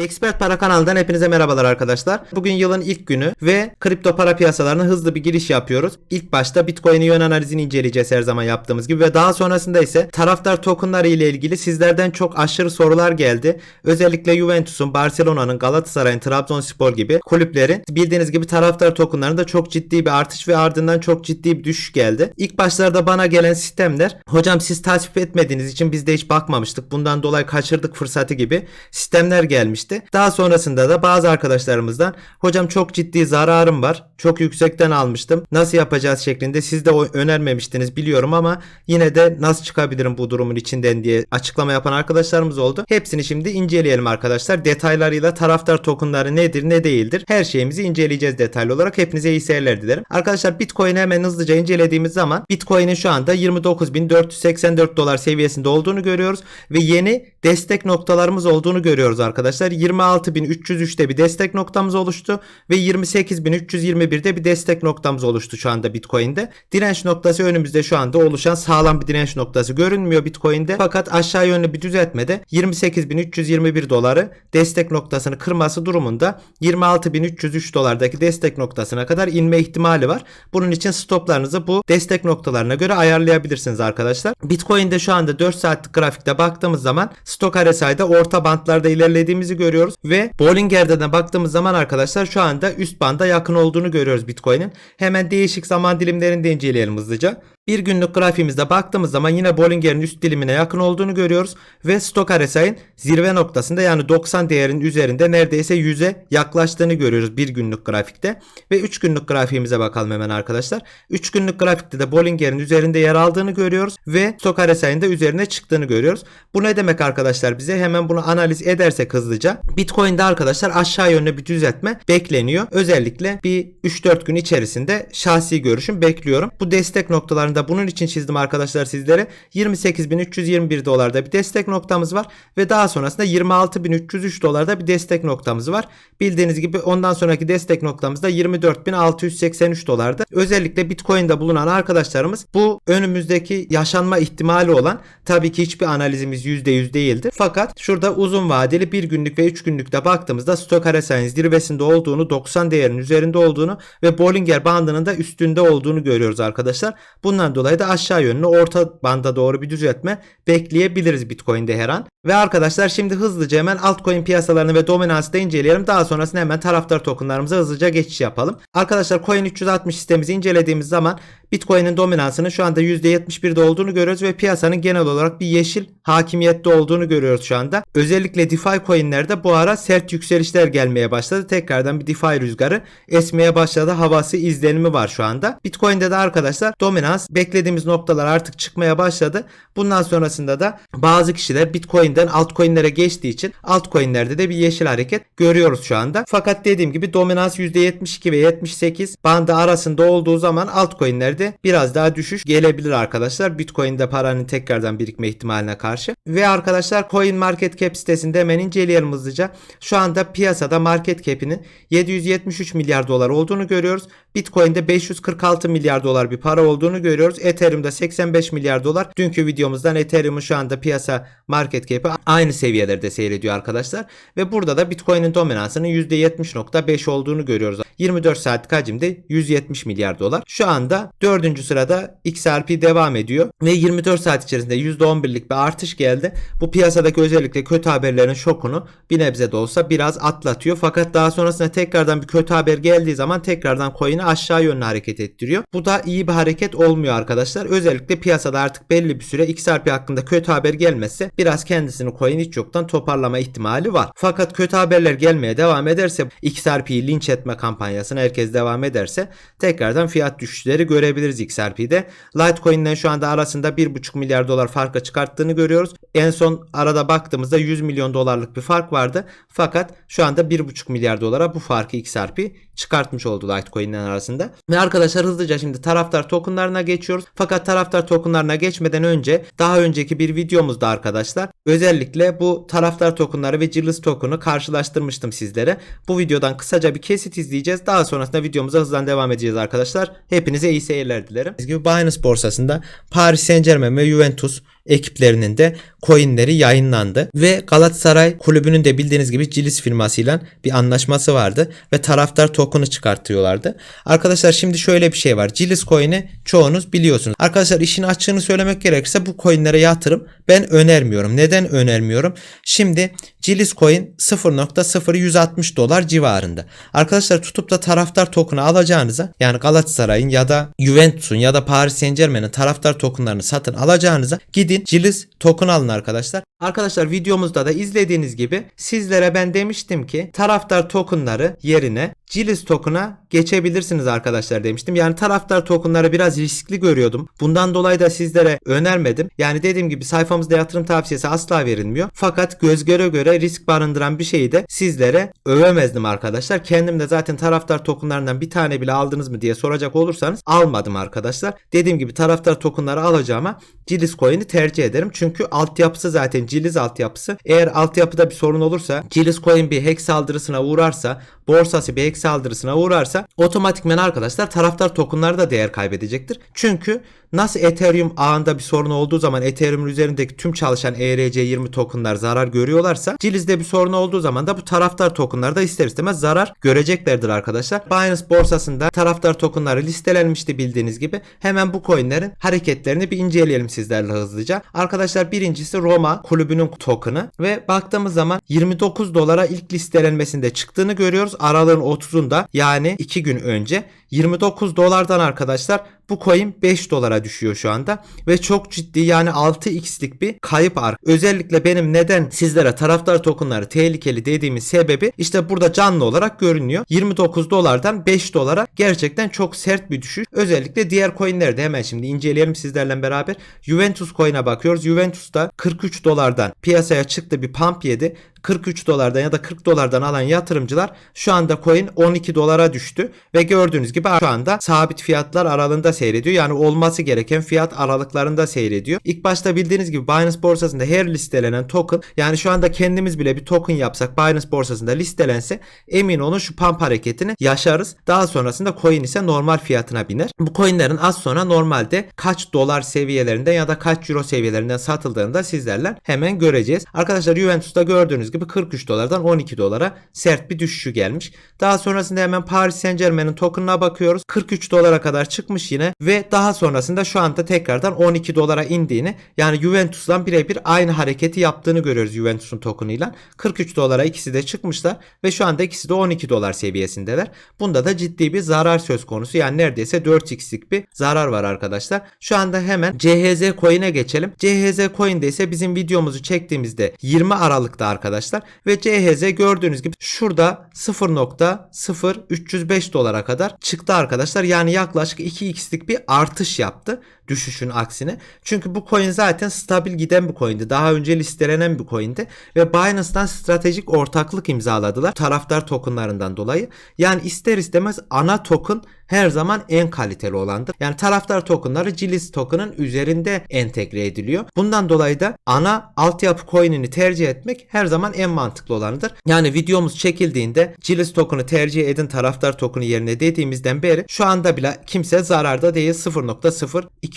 Expert Para kanalından hepinize merhabalar arkadaşlar. Bugün yılın ilk günü ve kripto para piyasalarına hızlı bir giriş yapıyoruz. İlk başta Bitcoin'in yön analizini inceleyeceğiz her zaman yaptığımız gibi ve daha sonrasında ise taraftar tokenları ile ilgili sizlerden çok aşırı sorular geldi. Özellikle Juventus'un, Barcelona'nın, Galatasaray'ın, Trabzonspor gibi kulüplerin bildiğiniz gibi taraftar tokenlarında çok ciddi bir artış ve ardından çok ciddi bir düşüş geldi. İlk başlarda bana gelen sistemler hocam siz tasvip etmediğiniz için biz de hiç bakmamıştık. Bundan dolayı kaçırdık fırsatı gibi sistemler gelmişti. Daha sonrasında da bazı arkadaşlarımızdan hocam çok ciddi zararım var. Çok yüksekten almıştım. Nasıl yapacağız şeklinde siz de önermemiştiniz biliyorum ama yine de nasıl çıkabilirim bu durumun içinden diye açıklama yapan arkadaşlarımız oldu. Hepsini şimdi inceleyelim arkadaşlar. Detaylarıyla taraftar tokenları nedir ne değildir her şeyimizi inceleyeceğiz detaylı olarak. Hepinize iyi seyirler dilerim. Arkadaşlar Bitcoin'i hemen hızlıca incelediğimiz zaman Bitcoin'in şu anda 29.484 dolar seviyesinde olduğunu görüyoruz ve yeni destek noktalarımız olduğunu görüyoruz arkadaşlar. 26.303'te bir destek noktamız oluştu ve 28.321'de bir destek noktamız oluştu şu anda Bitcoin'de. Direnç noktası önümüzde şu anda oluşan sağlam bir direnç noktası görünmüyor Bitcoin'de. Fakat aşağı yönlü bir düzeltmede 28.321 doları destek noktasını kırması durumunda 26.303 dolardaki destek noktasına kadar inme ihtimali var. Bunun için stoplarınızı bu destek noktalarına göre ayarlayabilirsiniz arkadaşlar. Bitcoin'de şu anda 4 saatlik grafikte baktığımız zaman stok RSI'de orta bantlarda ilerlediğimizi görüyoruz ve Bollinger'de de baktığımız zaman arkadaşlar şu anda üst banda yakın olduğunu görüyoruz Bitcoin'in. Hemen değişik zaman dilimlerini de inceleyelim hızlıca. Bir günlük grafiğimizde baktığımız zaman yine Bollinger'in üst dilimine yakın olduğunu görüyoruz ve stok RSI'nin zirve noktasında yani 90 değerinin üzerinde neredeyse 100'e yaklaştığını görüyoruz bir günlük grafikte. Ve 3 günlük grafiğimize bakalım hemen arkadaşlar. 3 günlük grafikte de Bollinger'in üzerinde yer aldığını görüyoruz ve stok RSI'nin de üzerine çıktığını görüyoruz. Bu ne demek arkadaşlar bize? Hemen bunu analiz edersek hızlıca. Bitcoin'de arkadaşlar aşağı yönlü bir düzeltme bekleniyor. Özellikle bir 3-4 gün içerisinde şahsi görüşüm bekliyorum. Bu destek noktalarında bunun için çizdim arkadaşlar sizlere. 28.321 dolarda bir destek noktamız var ve daha sonrasında 26.303 dolarda bir destek noktamız var. Bildiğiniz gibi ondan sonraki destek noktamız da 24.683 dolarda. Özellikle Bitcoin'de bulunan arkadaşlarımız bu önümüzdeki yaşanma ihtimali olan tabii ki hiçbir analizimiz %100 değildir. Fakat şurada uzun vadeli bir günlük ve 3 günlükte baktığımızda stok RSI'nin zirvesinde olduğunu, 90 değerinin üzerinde olduğunu ve Bollinger bandının da üstünde olduğunu görüyoruz arkadaşlar. Bundan dolayı da aşağı yönlü orta banda doğru bir düzeltme bekleyebiliriz Bitcoin'de her an. Ve arkadaşlar şimdi hızlıca hemen altcoin piyasalarını ve dominansı da inceleyelim. Daha sonrasında hemen taraftar tokenlarımıza hızlıca geçiş yapalım. Arkadaşlar Coin 360 sistemimizi incelediğimiz zaman Bitcoin'in dominansının şu anda %71'de olduğunu görüyoruz ve piyasanın genel olarak bir yeşil hakimiyette olduğunu görüyoruz şu anda. Özellikle DeFi coinlerde bu ara sert yükselişler gelmeye başladı. Tekrardan bir DeFi rüzgarı esmeye başladı. Havası izlenimi var şu anda. Bitcoin'de de arkadaşlar dominans beklediğimiz noktalar artık çıkmaya başladı. Bundan sonrasında da bazı kişiler Bitcoin'den altcoin'lere geçtiği için altcoin'lerde de bir yeşil hareket görüyoruz şu anda. Fakat dediğim gibi dominans %72 ve 78 bandı arasında olduğu zaman altcoin'lerde biraz daha düşüş gelebilir arkadaşlar. Bitcoin'de paranın tekrardan birikme ihtimaline karşı. Ve arkadaşlar Coin Market Cap sitesinde hemen inceleyelim hızlıca. Şu anda piyasada market cap'inin 773 milyar dolar olduğunu görüyoruz. Bitcoin'de 546 milyar dolar bir para olduğunu görüyoruz. Ethereum'da 85 milyar dolar. Dünkü videomuzdan Ethereum'un şu anda piyasa market cap'i aynı seviyelerde seyrediyor arkadaşlar. Ve burada da Bitcoin'in dominansının %70.5 olduğunu görüyoruz. 24 saatlik hacimde 170 milyar dolar. Şu anda 4. sırada XRP devam ediyor. Ve 24 saat içerisinde %11'lik bir artış geldi. Bu piyasadaki özellikle kötü haberlerin şokunu bir nebze de olsa biraz atlatıyor. Fakat daha sonrasında tekrardan bir kötü haber geldiği zaman tekrardan coin'i aşağı yönlü hareket ettiriyor. Bu da iyi bir hareket olmuyor arkadaşlar. Özellikle piyasada artık belli bir süre XRP hakkında kötü haber gelmezse biraz kendisini coin hiç yoktan toparlama ihtimali var. Fakat kötü haberler gelmeye devam ederse XRP'yi linç etme kampanyasına herkes devam ederse tekrardan fiyat düşüşleri görebiliriz XRP'de. Litecoin'den şu anda arasında 1,5 milyar dolar farka çıkarttığını görüyoruz. En son arada baktığımızda 100 milyon dolarlık bir fark vardı. Fakat şu anda 1,5 milyar dolara bu farkı XRP çıkartmış oldu Litecoin'den arasında. Ve arkadaşlar hızlıca şimdi taraftar tokenlarına geçiyoruz. Fakat taraftar tokenlarına geçmeden önce daha önceki bir videomuzda arkadaşlar özellikle bu taraftar tokenları ve Cirrus token'ı karşılaştırmıştım sizlere. Bu videodan kısaca bir kesit izleyeceğiz. Daha sonrasında videomuza hızlan devam edeceğiz arkadaşlar. Hepinize iyi seyirler dilerim. Biz gibi Binance borsasında Paris Saint Germain ve Juventus ekiplerinin de coinleri yayınlandı ve Galatasaray kulübünün de bildiğiniz gibi Cilis firmasıyla bir anlaşması vardı ve taraftar token'ı çıkartıyorlardı. Arkadaşlar şimdi şöyle bir şey var. Cilis coin'i çoğunuz biliyorsunuz. Arkadaşlar işin açığını söylemek gerekirse bu coinlere yatırım ben önermiyorum. Neden önermiyorum? Şimdi Cilis coin 0.0160 dolar civarında. Arkadaşlar tutup da taraftar token'ı alacağınıza yani Galatasaray'ın ya da Juventus'un ya da Paris Saint Germain'in taraftar token'larını satın alacağınıza gidin Cilis token alın arkadaşlar. Arkadaşlar videomuzda da izlediğiniz gibi sizlere ben demiştim ki taraftar token'ları yerine Cilis token'a geçebilirsiniz arkadaşlar demiştim. Yani taraftar token'ları biraz riskli görüyordum. Bundan dolayı da sizlere önermedim. Yani dediğim gibi sayfamızda yatırım tavsiyesi asla verilmiyor. Fakat göz göre göre risk barındıran bir şeyi de sizlere övemezdim arkadaşlar. Kendim de zaten taraftar tokenlarından bir tane bile aldınız mı diye soracak olursanız almadım arkadaşlar. Dediğim gibi taraftar tokenları alacağıma Cilis coin'i tercih ederim. Çünkü altyapısı zaten Cilis altyapısı. Eğer altyapıda bir sorun olursa Cilis coin bir hack saldırısına uğrarsa borsası bir hack saldırısına uğrarsa otomatikmen arkadaşlar taraftar tokenları da değer kaybedecektir. Çünkü nasıl Ethereum ağında bir sorun olduğu zaman Ethereum'un üzerindeki tüm çalışan E ERC20 tokenlar zarar görüyorlarsa Ciliz'de bir sorun olduğu zaman da bu taraftar tokenlar da ister istemez zarar göreceklerdir arkadaşlar. Binance borsasında taraftar tokenları listelenmişti bildiğiniz gibi. Hemen bu coinlerin hareketlerini bir inceleyelim sizlerle hızlıca. Arkadaşlar birincisi Roma kulübünün token'ı ve baktığımız zaman 29 dolara ilk listelenmesinde çıktığını görüyoruz. Aralığın 30'unda yani 2 gün önce 29 dolardan arkadaşlar bu coin 5 dolara düşüyor şu anda ve çok ciddi yani 6x'lik bir kayıp ar. Özellikle benim neden sizlere taraftar tokenları tehlikeli dediğimiz sebebi işte burada canlı olarak görünüyor. 29 dolardan 5 dolara gerçekten çok sert bir düşüş. Özellikle diğer coinleri de hemen şimdi inceleyelim sizlerle beraber. Juventus coin'e bakıyoruz. Juventus da 43 dolardan piyasaya çıktı bir pump yedi. 43 dolardan ya da 40 dolardan alan yatırımcılar şu anda coin 12 dolara düştü ve gördüğünüz gibi şu anda sabit fiyatlar aralığında seyrediyor. Yani olması gereken fiyat aralıklarında seyrediyor. İlk başta bildiğiniz gibi Binance borsasında her listelenen token yani şu anda kendimiz bile bir token yapsak Binance borsasında listelense emin olun şu pump hareketini yaşarız. Daha sonrasında coin ise normal fiyatına biner. Bu coinlerin az sonra normalde kaç dolar seviyelerinden ya da kaç euro seviyelerinden satıldığını da sizlerle hemen göreceğiz. Arkadaşlar Juventus'ta gördüğünüz gibi 43 dolardan 12 dolara sert bir düşüşü gelmiş. Daha sonrasında hemen Paris Saint Germain'in token'ına bakıyoruz. 43 dolara kadar çıkmış yine ve daha sonrasında şu anda tekrardan 12 dolara indiğini yani Juventus'la birebir aynı hareketi yaptığını görüyoruz Juventus'un token'ıyla. 43 dolara ikisi de çıkmışlar ve şu anda ikisi de 12 dolar seviyesindeler. Bunda da ciddi bir zarar söz konusu. Yani neredeyse 4x'lik bir zarar var arkadaşlar. Şu anda hemen CHZ coin'e geçelim. CHZ coin'de ise bizim videomuzu çektiğimizde 20 Aralık'ta arkadaşlar ve CHZ gördüğünüz gibi şurada 0.0305 dolara kadar çıktı arkadaşlar. Yani yaklaşık 2x'lik bir artış yaptı düşüşün aksine. Çünkü bu coin zaten stabil giden bir coindi. Daha önce listelenen bir coindi ve Binance'dan stratejik ortaklık imzaladılar taraftar tokenlarından dolayı. Yani ister istemez ana token her zaman en kaliteli olandır. Yani taraftar tokenları Cilis token'ın üzerinde entegre ediliyor. Bundan dolayı da ana altyapı coin'ini tercih etmek her zaman en mantıklı olanıdır. Yani videomuz çekildiğinde Cilis token'ı tercih edin taraftar token'ı yerine dediğimizden beri şu anda bile kimse zararda değil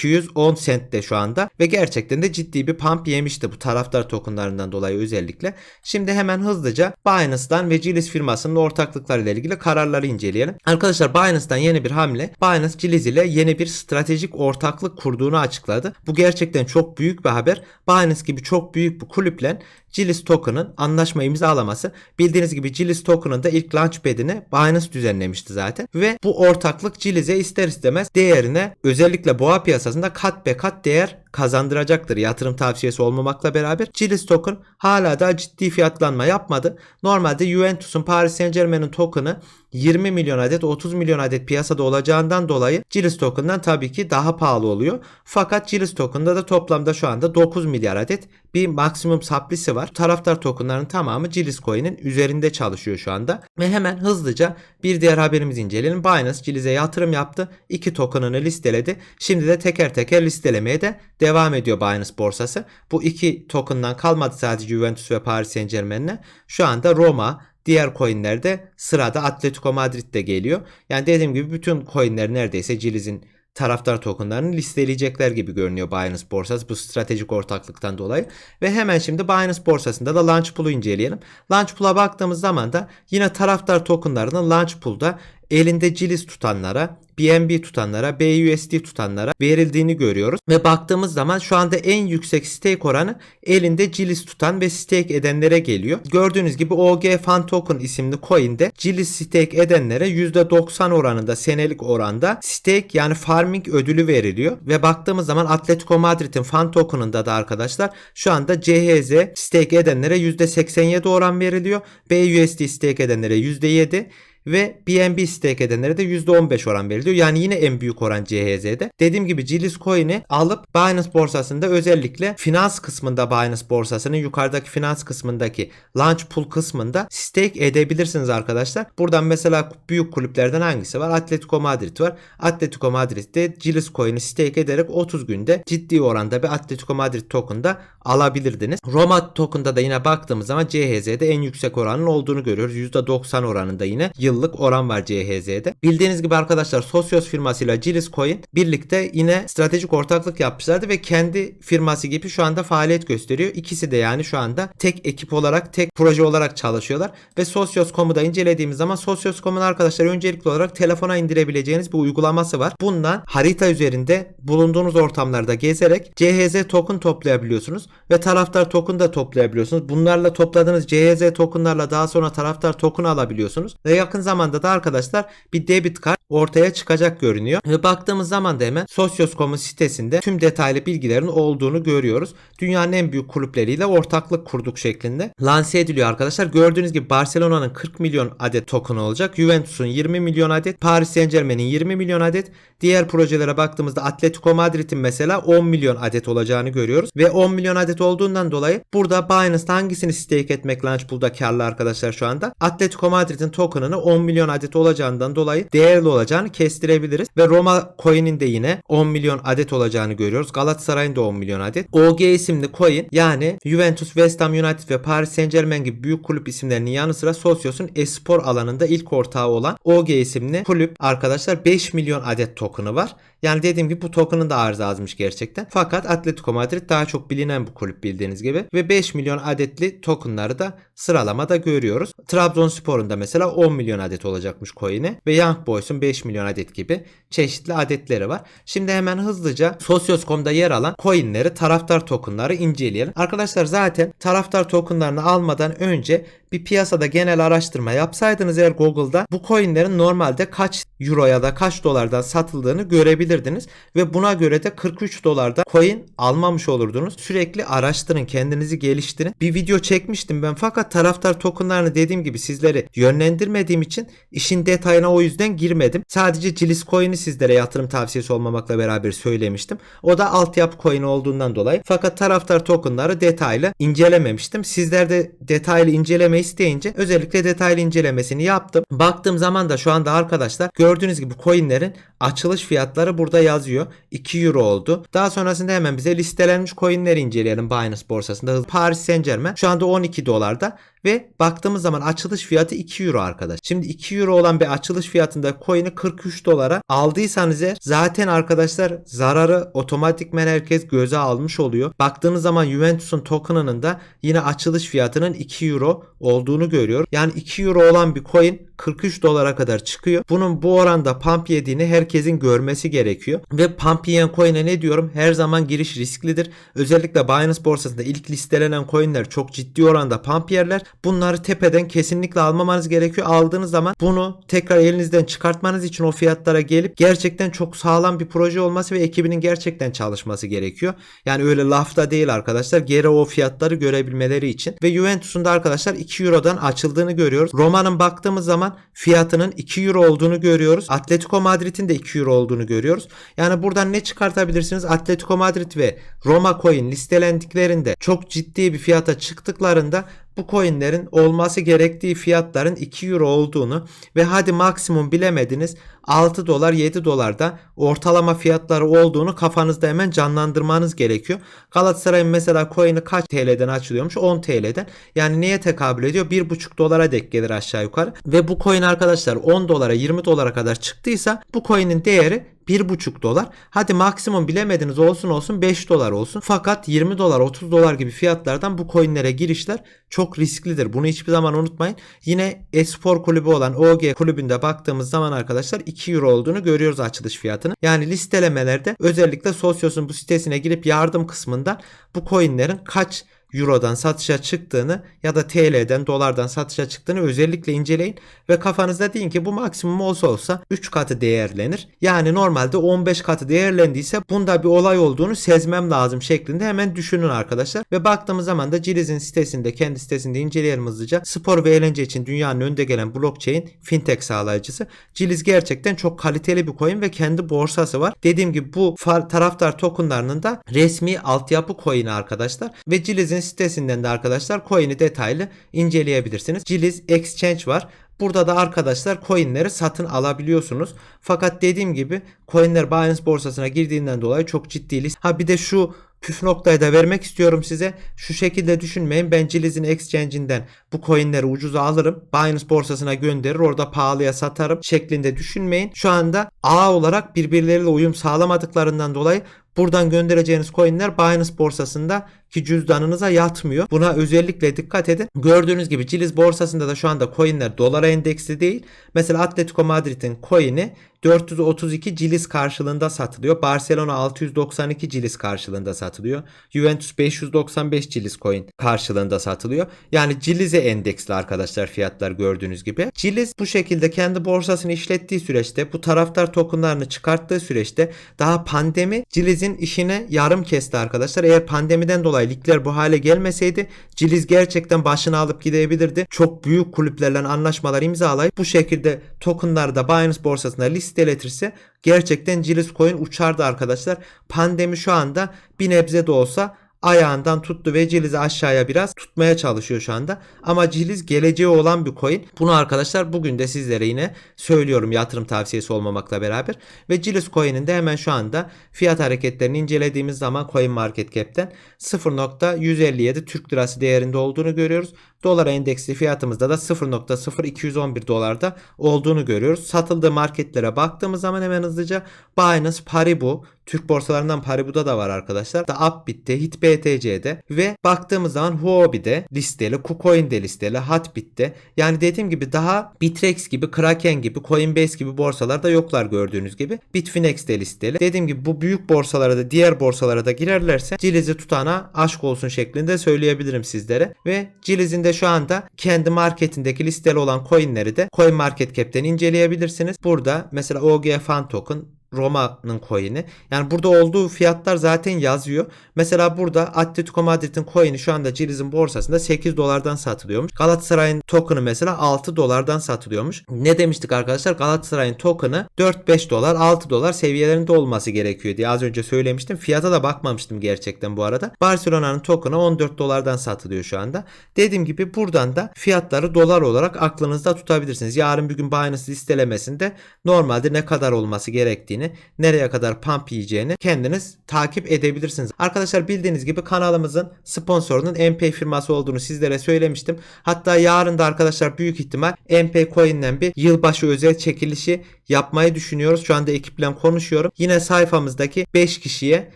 0.0210 sentte şu anda ve gerçekten de ciddi bir pump yemişti bu taraftar tokenlarından dolayı özellikle. Şimdi hemen hızlıca Binance'dan ve Cilis firmasının ortaklıkları ile ilgili kararları inceleyelim. Arkadaşlar Binance'dan yeni bir hamle Binance Ciliz ile yeni bir stratejik ortaklık kurduğunu açıkladı. Bu gerçekten çok büyük bir haber. Binance gibi çok büyük bir kulüple Cilis Token'ın anlaşma imzalaması. Bildiğiniz gibi Cilis Token'ın da ilk launchpad'ini Binance düzenlemişti zaten. Ve bu ortaklık Ciliz'e ister istemez değerine özellikle boğa piyasasında kat be kat değer kazandıracaktır. Yatırım tavsiyesi olmamakla beraber Cilis Token hala da ciddi fiyatlanma yapmadı. Normalde Juventus'un Paris Saint Germain'in token'ı 20 milyon adet 30 milyon adet piyasada olacağından dolayı Cilis Token'dan tabii ki daha pahalı oluyor. Fakat Cilis Token'da da toplamda şu anda 9 milyar adet bir maksimum supply'si var. Taraftar tokenların tamamı Cilis Coin'in üzerinde çalışıyor şu anda. Ve hemen hızlıca bir diğer haberimizi inceleyelim. Binance Ciliz'e yatırım yaptı. İki token'ını listeledi. Şimdi de teker teker listelemeye de devam ediyor Binance borsası. Bu iki token'dan kalmadı sadece Juventus ve Paris Saint Germain'le. Şu anda Roma, Diğer coinlerde sırada Atletico Madrid de geliyor. Yani dediğim gibi bütün coinler neredeyse Ciliz'in taraftar tokenlarını listeleyecekler gibi görünüyor Binance borsası bu stratejik ortaklıktan dolayı. Ve hemen şimdi Binance borsasında da Launch Pool'u inceleyelim. Launch Pool'a baktığımız zaman da yine taraftar tokenlarının Launch Pool'da elinde cilis tutanlara, BNB tutanlara, BUSD tutanlara verildiğini görüyoruz. Ve baktığımız zaman şu anda en yüksek stake oranı elinde cilis tutan ve stake edenlere geliyor. Gördüğünüz gibi OG Fan Token isimli coin'de cilis stake edenlere %90 oranında senelik oranda stake yani farming ödülü veriliyor. Ve baktığımız zaman Atletico Madrid'in Fan Token'ında da arkadaşlar şu anda CHZ stake edenlere %87 oran veriliyor. BUSD stake edenlere %7 ve BNB stake edenlere de %15 oran veriliyor. Yani yine en büyük oran CHZ'de. Dediğim gibi Cilis Coin'i alıp Binance borsasında özellikle finans kısmında Binance borsasının yukarıdaki finans kısmındaki launch pool kısmında stake edebilirsiniz arkadaşlar. Buradan mesela büyük kulüplerden hangisi var? Atletico Madrid var. Atletico Madrid'de Cilis Coin'i stake ederek 30 günde ciddi oranda bir Atletico Madrid token'da alabilirdiniz. Roma token'da da yine baktığımız zaman CHZ'de en yüksek oranın olduğunu görüyoruz. %90 oranında yine yıllık oran var CHZ'de. Bildiğiniz gibi arkadaşlar Socios firmasıyla Cilis Coin birlikte yine stratejik ortaklık yapmışlardı ve kendi firması gibi şu anda faaliyet gösteriyor. İkisi de yani şu anda tek ekip olarak, tek proje olarak çalışıyorlar ve Socios.com'u da incelediğimiz zaman Socios.com'un arkadaşlar öncelikli olarak telefona indirebileceğiniz bir uygulaması var. Bundan harita üzerinde bulunduğunuz ortamlarda gezerek CHZ token toplayabiliyorsunuz ve taraftar token da toplayabiliyorsunuz. Bunlarla topladığınız CHZ tokenlarla daha sonra taraftar token alabiliyorsunuz. Ve yakın zamanda da arkadaşlar bir debit kart ortaya çıkacak görünüyor. Ve baktığımız zaman da hemen Socios.com'un sitesinde tüm detaylı bilgilerin olduğunu görüyoruz. Dünyanın en büyük kulüpleriyle ortaklık kurduk şeklinde lanse ediliyor arkadaşlar. Gördüğünüz gibi Barcelona'nın 40 milyon adet token olacak. Juventus'un 20 milyon adet, Paris Saint Germain'in 20 milyon adet. Diğer projelere baktığımızda Atletico Madrid'in mesela 10 milyon adet olacağını görüyoruz. Ve 10 milyon adet olduğundan dolayı burada Binance'da hangisini stake etmek Launchpool'da karlı arkadaşlar şu anda? Atletico Madrid'in token'ını 10 milyon adet olacağından dolayı değerli olacağını kestirebiliriz. Ve Roma coin'in de yine 10 milyon adet olacağını görüyoruz. Galatasaray'ın da 10 milyon adet. OG isimli coin yani Juventus, West Ham United ve Paris Saint Germain gibi büyük kulüp isimlerinin yanı sıra Socios'un espor alanında ilk ortağı olan OG isimli kulüp arkadaşlar 5 milyon adet token'ı var. Yani dediğim gibi bu token'ın da arzı azmış gerçekten. Fakat Atletico Madrid daha çok bilinen bir kulüp bildiğiniz gibi. Ve 5 milyon adetli token'ları da sıralamada görüyoruz. Trabzonspor'un da mesela 10 milyon adet olacakmış coin'i. Ve Young Boys'un 5 milyon adet gibi çeşitli adetleri var. Şimdi hemen hızlıca Socios.com'da yer alan coin'leri, taraftar token'ları inceleyelim. Arkadaşlar zaten taraftar token'larını almadan önce bir piyasada genel araştırma yapsaydınız eğer Google'da bu coinlerin normalde kaç euro ya da kaç dolardan satıldığını görebilirdiniz ve buna göre de 43 dolarda coin almamış olurdunuz. Sürekli araştırın, kendinizi geliştirin. Bir video çekmiştim ben fakat taraftar tokenlarını dediğim gibi sizleri yönlendirmediğim için işin detayına o yüzden girmedim. Sadece Cilis coin'i sizlere yatırım tavsiyesi olmamakla beraber söylemiştim. O da altyapı coin olduğundan dolayı. Fakat taraftar tokenları detaylı incelememiştim. Sizler de detaylı inceleme isteyince özellikle detaylı incelemesini yaptım. Baktığım zaman da şu anda arkadaşlar gördüğünüz gibi coinlerin açılış fiyatları burada yazıyor. 2 euro oldu. Daha sonrasında hemen bize listelenmiş coinleri inceleyelim Binance borsasında. Paris Saint Germain şu anda 12 dolarda ve baktığımız zaman açılış fiyatı 2 euro arkadaş. Şimdi 2 euro olan bir açılış fiyatında coin'i 43 dolara aldıysanız eğer zaten arkadaşlar zararı otomatikmen herkes göze almış oluyor. Baktığınız zaman Juventus'un token'ının da yine açılış fiyatının 2 euro olduğunu görüyor. Yani 2 euro olan bir coin 43 dolara kadar çıkıyor. Bunun bu oranda pump yediğini herkesin görmesi gerekiyor. Ve pump yiyen coin'e ne diyorum? Her zaman giriş risklidir. Özellikle Binance borsasında ilk listelenen coin'ler çok ciddi oranda pump yerler. Bunları tepeden kesinlikle almamanız gerekiyor. Aldığınız zaman bunu tekrar elinizden çıkartmanız için o fiyatlara gelip gerçekten çok sağlam bir proje olması ve ekibinin gerçekten çalışması gerekiyor. Yani öyle lafta değil arkadaşlar. Geri o fiyatları görebilmeleri için. Ve Juventus'un da arkadaşlar 2 Euro'dan açıldığını görüyoruz. Roma'nın baktığımız zaman fiyatının 2 Euro olduğunu görüyoruz. Atletico Madrid'in de 2 Euro olduğunu görüyoruz. Yani buradan ne çıkartabilirsiniz? Atletico Madrid ve Roma Coin listelendiklerinde çok ciddi bir fiyata çıktıklarında bu coinlerin olması gerektiği fiyatların 2 euro olduğunu ve hadi maksimum bilemediniz 6 dolar 7 dolarda ortalama fiyatları olduğunu kafanızda hemen canlandırmanız gerekiyor. Galatasaray'ın mesela coin'i kaç TL'den açılıyormuş? 10 TL'den. Yani neye tekabül ediyor? 1,5 dolara denk gelir aşağı yukarı. Ve bu coin arkadaşlar 10 dolara 20 dolara kadar çıktıysa bu coin'in değeri 1,5 dolar. Hadi maksimum bilemediniz olsun olsun 5 dolar olsun. Fakat 20 dolar 30 dolar gibi fiyatlardan bu coinlere girişler çok risklidir. Bunu hiçbir zaman unutmayın. Yine espor kulübü olan OG kulübünde baktığımız zaman arkadaşlar 2 euro olduğunu görüyoruz açılış fiyatını. Yani listelemelerde özellikle Sosyos'un bu sitesine girip yardım kısmında bu coinlerin kaç Euro'dan satışa çıktığını ya da TL'den dolardan satışa çıktığını özellikle inceleyin ve kafanızda deyin ki bu maksimum olsa olsa 3 katı değerlenir. Yani normalde 15 katı değerlendiyse bunda bir olay olduğunu sezmem lazım şeklinde hemen düşünün arkadaşlar. Ve baktığımız zaman da Ciliz'in sitesinde kendi sitesinde inceleyelim hızlıca. Spor ve eğlence için dünyanın önde gelen blockchain fintech sağlayıcısı. Ciliz gerçekten çok kaliteli bir coin ve kendi borsası var. Dediğim gibi bu taraftar tokenlarının da resmi altyapı coin'i arkadaşlar. Ve Ciliz'in sitesinden de arkadaşlar coin'i detaylı inceleyebilirsiniz. Ciliz Exchange var. Burada da arkadaşlar coinleri satın alabiliyorsunuz. Fakat dediğim gibi coinler Binance borsasına girdiğinden dolayı çok ciddi list. Ha bir de şu püf noktayı da vermek istiyorum size. Şu şekilde düşünmeyin. Ben Ciliz'in exchange'inden bu coinleri ucuza alırım. Binance borsasına gönderir. Orada pahalıya satarım şeklinde düşünmeyin. Şu anda ağ olarak birbirleriyle uyum sağlamadıklarından dolayı Buradan göndereceğiniz coinler Binance borsasında ki cüzdanınıza yatmıyor. Buna özellikle dikkat edin. Gördüğünüz gibi Ciliz borsasında da şu anda coinler dolara endeksli değil. Mesela Atletico Madrid'in coin'i 432 Ciliz karşılığında satılıyor. Barcelona 692 Ciliz karşılığında satılıyor. Juventus 595 Ciliz coin karşılığında satılıyor. Yani Ciliz'e endeksli arkadaşlar fiyatlar gördüğünüz gibi. Ciliz bu şekilde kendi borsasını işlettiği süreçte bu taraftar tokenlarını çıkarttığı süreçte daha pandemi Ciliz'in işine yarım kesti arkadaşlar. Eğer pandemiden dolayı ligler bu hale gelmeseydi Ciliz gerçekten başını alıp gidebilirdi. Çok büyük kulüplerle anlaşmalar imzalayıp bu şekilde tokenları da Binance borsasına listeletirse gerçekten Ciliz coin uçardı arkadaşlar. Pandemi şu anda bir nebze de olsa ayağından tuttu ve Ciliz'i aşağıya biraz tutmaya çalışıyor şu anda. Ama Ciliz geleceği olan bir coin. Bunu arkadaşlar bugün de sizlere yine söylüyorum yatırım tavsiyesi olmamakla beraber. Ve Ciliz coin'in de hemen şu anda fiyat hareketlerini incelediğimiz zaman Coin Market Cap'ten 0.157 Türk Lirası değerinde olduğunu görüyoruz. Dolar endeksli fiyatımızda da 0.0211 dolarda olduğunu görüyoruz. Satıldığı marketlere baktığımız zaman hemen hızlıca Binance, Paribu, Türk borsalarından Paribu'da da var arkadaşlar. Da Upbit'te, HitBTC'de ve baktığımız zaman Huobi'de listeli, KuCoin'de listeli, Hatbit'te. Yani dediğim gibi daha Bitrex gibi, Kraken gibi, Coinbase gibi borsalarda yoklar gördüğünüz gibi. Bitfinex'te listeli. Dediğim gibi bu büyük borsalara da diğer borsalara da girerlerse Ciliz'i tutana aşk olsun şeklinde söyleyebilirim sizlere. Ve Ciliz'in şu anda kendi marketindeki listeli olan coinleri de Coin Market Cap'ten inceleyebilirsiniz. Burada mesela OG Fan Token Roma'nın coin'i. Yani burada olduğu fiyatlar zaten yazıyor. Mesela burada Atletico Madrid'in coin'i şu anda Ciliz'in borsasında 8 dolardan satılıyormuş. Galatasaray'ın token'ı mesela 6 dolardan satılıyormuş. Ne demiştik arkadaşlar? Galatasaray'ın token'ı 4-5 dolar 6 dolar seviyelerinde olması gerekiyor diye az önce söylemiştim. Fiyata da bakmamıştım gerçekten bu arada. Barcelona'nın token'ı 14 dolardan satılıyor şu anda. Dediğim gibi buradan da fiyatları dolar olarak aklınızda tutabilirsiniz. Yarın bir gün Binance listelemesinde normalde ne kadar olması gerektiğini nereye kadar pump yiyeceğini kendiniz takip edebilirsiniz. Arkadaşlar bildiğiniz gibi kanalımızın sponsorunun MP firması olduğunu sizlere söylemiştim. Hatta yarın da arkadaşlar büyük ihtimal MP Coin'den bir yılbaşı özel çekilişi yapmayı düşünüyoruz. Şu anda ekiple konuşuyorum. Yine sayfamızdaki 5 kişiye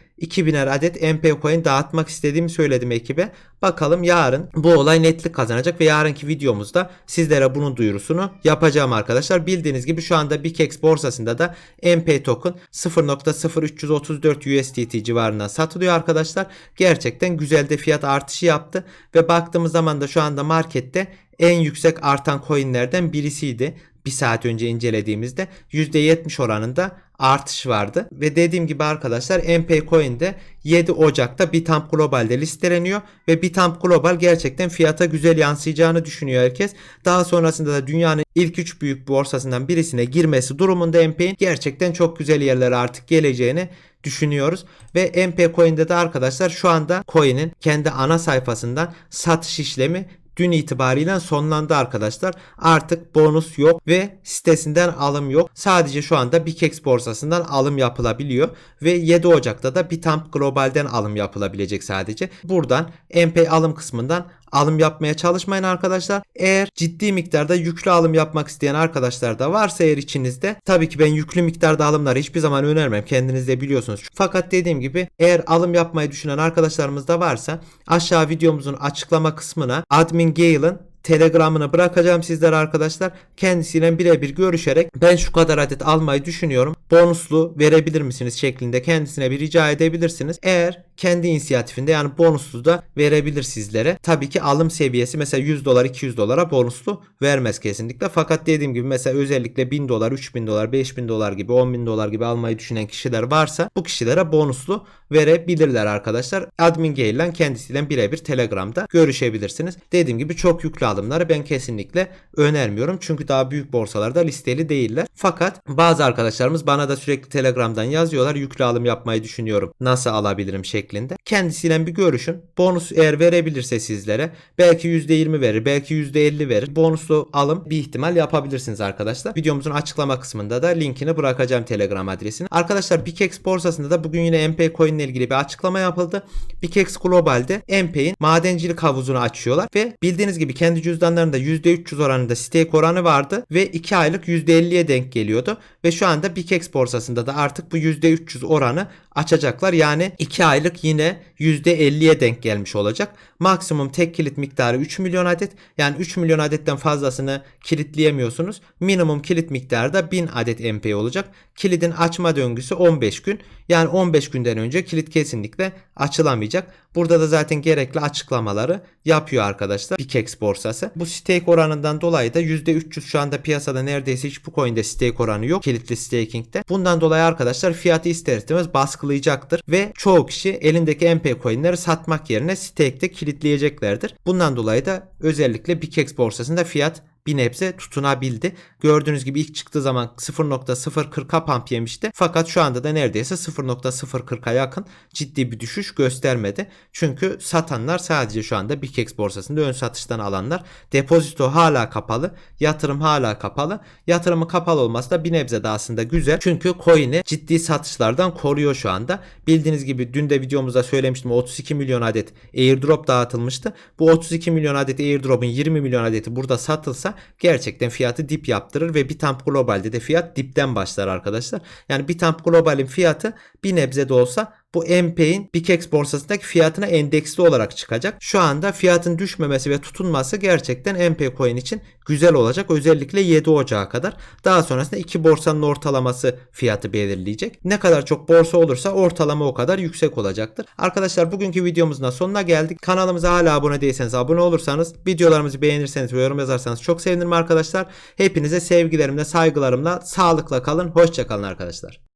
2000'er adet MP coin dağıtmak istediğimi söyledim ekibe. Bakalım yarın bu olay netlik kazanacak ve yarınki videomuzda sizlere bunun duyurusunu yapacağım arkadaşlar. Bildiğiniz gibi şu anda BKX borsasında da MP token 0.0334 USDT civarında satılıyor arkadaşlar. Gerçekten güzel de fiyat artışı yaptı ve baktığımız zaman da şu anda markette en yüksek artan coinlerden birisiydi. Bir saat önce incelediğimizde %70 oranında artış vardı. Ve dediğim gibi arkadaşlar MP Coin'de 7 Ocak'ta Bitamp Global'de listeleniyor ve Bitamp Global gerçekten fiyata güzel yansıyacağını düşünüyor herkes. Daha sonrasında da dünyanın ilk 3 büyük borsasından birisine girmesi durumunda MP'nin gerçekten çok güzel yerlere artık geleceğini düşünüyoruz. Ve MP Coin'de de arkadaşlar şu anda coin'in kendi ana sayfasından satış işlemi dün itibariyle sonlandı arkadaşlar. Artık bonus yok ve sitesinden alım yok. Sadece şu anda BKX borsasından alım yapılabiliyor ve 7 Ocak'ta da Bitamp Global'den alım yapılabilecek sadece. Buradan MP alım kısmından alım yapmaya çalışmayın arkadaşlar. Eğer ciddi miktarda yüklü alım yapmak isteyen arkadaşlar da varsa eğer içinizde tabii ki ben yüklü miktarda alımları hiçbir zaman önermem. Kendiniz de biliyorsunuz. Fakat dediğim gibi eğer alım yapmayı düşünen arkadaşlarımız da varsa aşağı videomuzun açıklama kısmına admin Gale'ın Telegram'ını bırakacağım sizlere arkadaşlar. Kendisiyle birebir görüşerek ben şu kadar adet almayı düşünüyorum. Bonuslu verebilir misiniz şeklinde kendisine bir rica edebilirsiniz. Eğer kendi inisiyatifinde yani bonuslu da verebilir sizlere. Tabii ki alım seviyesi mesela 100 dolar 200 dolara bonuslu vermez kesinlikle. Fakat dediğim gibi mesela özellikle 1000 dolar 3000 dolar 5000 dolar gibi 10 bin dolar gibi almayı düşünen kişiler varsa bu kişilere bonuslu verebilirler arkadaşlar. Admin Gale ile kendisiyle birebir Telegram'da görüşebilirsiniz. Dediğim gibi çok yüklü alımları ben kesinlikle önermiyorum. Çünkü daha büyük borsalarda listeli değiller. Fakat bazı arkadaşlarımız bana da sürekli Telegram'dan yazıyorlar. Yüklü alım yapmayı düşünüyorum. Nasıl alabilirim şeklinde. Kendisiyle bir görüşün. Bonus eğer verebilirse sizlere belki %20 verir, belki %50 verir. Bonuslu alım bir ihtimal yapabilirsiniz arkadaşlar. Videomuzun açıklama kısmında da linkini bırakacağım Telegram adresini. Arkadaşlar Bikex borsasında da bugün yine MP Coin ile ilgili bir açıklama yapıldı. Bikex Global'de MP'in madencilik havuzunu açıyorlar ve bildiğiniz gibi kendi cüzdanlarında %300 oranında stake oranı vardı ve 2 aylık %50'ye denk geliyordu ve şu anda Bikex borsasında da artık bu %300 oranı açacaklar. Yani 2 aylık yine %50'ye denk gelmiş olacak. Maksimum tek kilit miktarı 3 milyon adet. Yani 3 milyon adetten fazlasını kilitleyemiyorsunuz. Minimum kilit miktarı da 1000 adet MP olacak. Kilidin açma döngüsü 15 gün. Yani 15 günden önce kilit kesinlikle açılamayacak. Burada da zaten gerekli açıklamaları yapıyor arkadaşlar. Bikex borsası. Bu stake oranından dolayı da %300 şu anda piyasada neredeyse hiç bu coin'de stake oranı yok. Kilitli staking'de. Bundan dolayı arkadaşlar fiyatı ister istemez baskılayacaktır ve çoğu kişi elindeki MP coin'leri satmak yerine stake'te kilitleyeceklerdir. Bundan dolayı da özellikle Bikex borsasında fiyat bir nebze tutunabildi. Gördüğünüz gibi ilk çıktığı zaman 0.040'a pump yemişti. Fakat şu anda da neredeyse 0.040'a yakın ciddi bir düşüş göstermedi. Çünkü satanlar sadece şu anda Bikex borsasında ön satıştan alanlar. Depozito hala kapalı. Yatırım hala kapalı. Yatırımın kapalı olması da bir nebze de aslında güzel. Çünkü coin'i ciddi satışlardan koruyor şu anda. Bildiğiniz gibi dün de videomuzda söylemiştim 32 milyon adet airdrop dağıtılmıştı. Bu 32 milyon adet airdrop'un 20 milyon adeti burada satılsa gerçekten fiyatı dip yaptırır ve Bitamp Global'de de fiyat dipten başlar arkadaşlar. Yani Bitamp Global'in fiyatı bir nebze de olsa bu MP'in Bikex borsasındaki fiyatına endeksli olarak çıkacak. Şu anda fiyatın düşmemesi ve tutunması gerçekten MP coin için güzel olacak. Özellikle 7 Ocağı kadar. Daha sonrasında iki borsanın ortalaması fiyatı belirleyecek. Ne kadar çok borsa olursa ortalama o kadar yüksek olacaktır. Arkadaşlar bugünkü videomuzun da sonuna geldik. Kanalımıza hala abone değilseniz abone olursanız, videolarımızı beğenirseniz ve yorum yazarsanız çok sevinirim arkadaşlar. Hepinize sevgilerimle, saygılarımla, sağlıkla kalın. Hoşçakalın arkadaşlar.